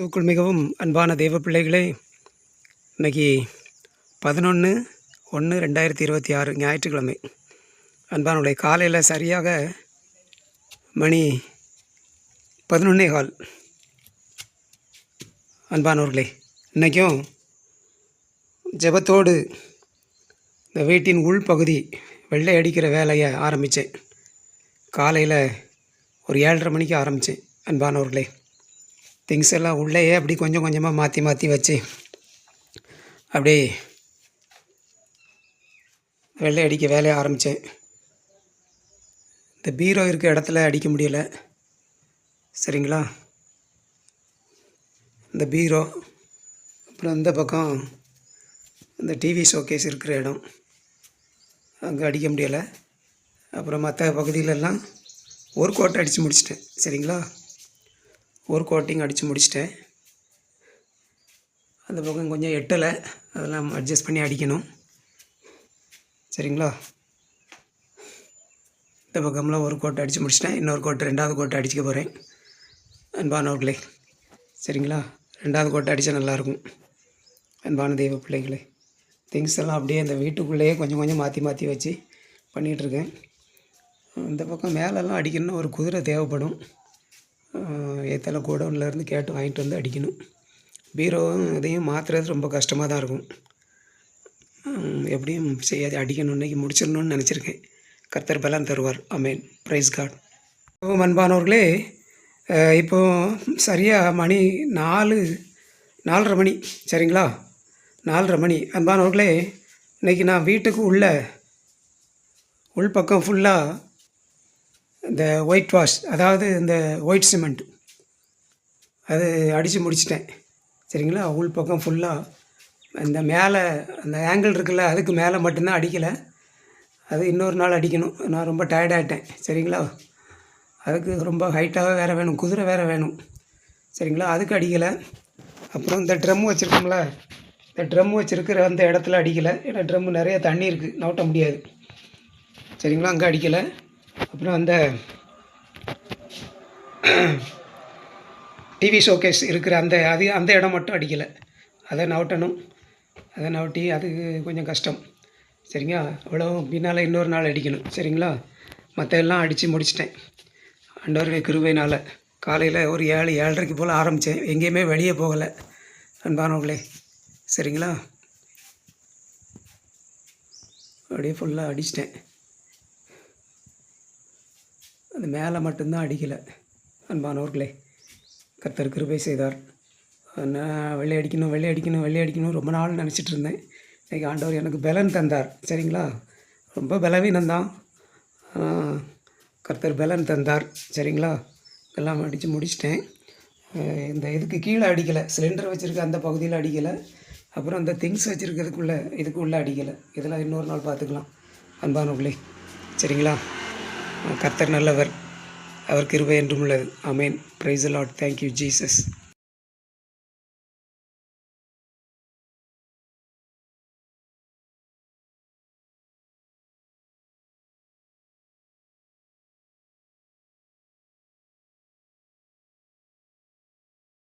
தூக்குள் மிகவும் அன்பான தெய்வ பிள்ளைகளே இன்னைக்கு பதினொன்று ஒன்று ரெண்டாயிரத்தி இருபத்தி ஆறு ஞாயிற்றுக்கிழமை. அன்பானுடைய காலையில் சரியாக மணி பதினொன்னே கால். அன்பானவர்களே இன்றைக்கும் ஜெபத்தோடு இந்த வீட்டின் உள்பகுதி வெள்ளை அடிக்கிற வேலையை ஆரம்பித்தேன். காலையில் ஒரு ஏழரை மணிக்கு ஆரம்பித்தேன் அன்பானவர்களே. திங்ஸ் எல்லாம் உள்ளேயே அப்படி கொஞ்சம் கொஞ்சமாக மாற்றி மாற்றி வச்சு அப்படியே வெள்ளை அடிக்க வேலையை ஆரம்பித்தேன். இந்த பீரோ இருக்க இடத்துல அடிக்க முடியலை. சரிங்களா? இந்த பீரோ அப்புறம் இந்த பக்கம் இந்த டிவி ஷோகேஸ் இருக்கிற இடம். அங்கே அடிக்க முடியலை. அப்புறம் மற்ற பகுதியிலெல்லாம் ஒரு கோட்டை அடித்து முடிச்சிட்டேன். சரிங்களா? ஒரு கோட்டிங் அடித்து முடிச்சிட்டேன். அந்த பக்கம் கொஞ்சம் எட்டலை. அதெல்லாம் அட்ஜஸ்ட் பண்ணி அடிக்கணும். சரிங்களா? இந்த பக்கம்லாம் ஒரு கோட்டை அடித்து முடிச்சிட்டேன். இன்னொரு கோட்டை ரெண்டாவது கோட்டை அடிச்சுக்க போகிறேன் அன்பானவர்களே. சரிங்களா? ரெண்டாவது கோட்டை அடித்தா நல்லாயிருக்கும். அன்பான தெய்வ பிள்ளைகளே. திங்ஸ் எல்லாம் அப்படியே அந்த வீட்டுக்குள்ளேயே கொஞ்சம் கொஞ்சம் மாற்றி மாற்றி வச்சு பண்ணிகிட்ருக்கேன். இந்த பக்கம் மேலெல்லாம் அடிக்கணும்னா ஒரு குதிரை தேவைப்படும். ஏத்தால கோடவுன்லேருந்து கேட்டு வாங்கிட்டு வந்து அடிக்கணும். பீரோவும் இதையும் மாற்றுறது ரொம்ப கஷ்டமாக தான் இருக்கும். எப்படியும் செய்யாது அடிக்கணும். இன்னைக்கு முடிச்சிடணும்னு நினச்சிருக்கேன். கர்த்தர் பலன் தருவார். அமேன் ப்ரைஸ் காட் அன்பானவர்களே அஹ், இப்போ சரியாக மணி நாலு நாலரை மணி. சரிங்களா? நாலரை மணி. அன்பானவர்களே இன்றைக்கி நான் வீட்டுக்கு உள்ள உள்பக்கம் ஃபுல்லாக இந்த ஒயிட் வாஷ் அதாவது இந்த ஒயிட் சிமெண்ட் அது அடித்து முடிச்சிட்டேன். சரிங்களா? உள் பக்கம் ஃபுல்லாக இந்த மேலே அந்த ஆங்கிள் இருக்குல்ல அதுக்கு மேலே மட்டும்தான் அடிக்கலை. அது இன்னொரு நாள் அடிக்கணும். நான் ரொம்ப டயர்டாகிட்டேன் சரிங்களா? அதுக்கு ரொம்ப ஹைட்டாக வேறு வேணும். குதிரை வேறு வேணும். சரிங்களா? அதுக்கு அடிக்கலை. அப்புறம் இந்த ட்ரம் வச்சுருக்கோம்ல இந்த ட்ரம் வச்சுருக்கிற அந்த இடத்துல அடிக்கலை. ஏன்னா ட்ரம் நிறைய தண்ணி இருக்குது நவுட்ட முடியாது. சரிங்களா? அங்கே அடிக்கலை. அப்புறம் அந்த டிவி ஷோகேஸ் இருக்கிற அந்த அது அந்த இடம் மட்டும் அடிக்கலை. அதை நவட்டணும். அதை நவட்டி அது கொஞ்சம் கஷ்டம். சரிங்களா? அவ்வளோ பின்னால் இன்னொரு நாள் அடிக்கணும். சரிங்களா? மற்ற எல்லாம் அடித்து முடிச்சிட்டேன். ஆண்டவருடைய கிருபையினால். காலையில் ஒரு ஏழு ஏழரைக்கு போல் ஆரம்பித்தேன் எங்கேயுமே வெளியே போகலை. அன்பானவர்களே சரிங்களா? அப்படியே ஃபுல்லாக அடிச்சிட்டேன். அது மேலே மட்டும்தான் அடிக்கலை. அன்பானவர்களே கர்த்தர் கிருபை செய்தார். நான் வெள்ளை அடிக்கணும் வெள்ளை அடிக்கணும் வெள்ளை அடிக்கணும் ரொம்ப நாள் நினச்சிட்டு இருந்தேன். இன்றைக்கி ஆண்டவர் எனக்கு பலன் தந்தார் சரிங்களா? ரொம்ப பலவீனம்தான் கர்த்தர் பலன் தந்தார் சரிங்களா? எல்லாம் அடித்து முடிச்சிட்டேன். இந்த இதுக்கு கீழே அடிக்கலை சிலிண்டர் வச்சுருக்க அந்த பகுதியில் அடிக்கலை. அப்புறம் அந்த திங்ஸ் வச்சுருக்கிறதுக்குள்ளே இதுக்குள்ளே அடிக்கலை. இதெல்லாம் இன்னொரு நாள் பார்த்துக்கலாம். அன்பானவர்களே சரிங்களா? கர்த்தர் நல்லவர். அவர் கிருபை என்றும் உள்ளது. Amen praise Lord thank you Jesus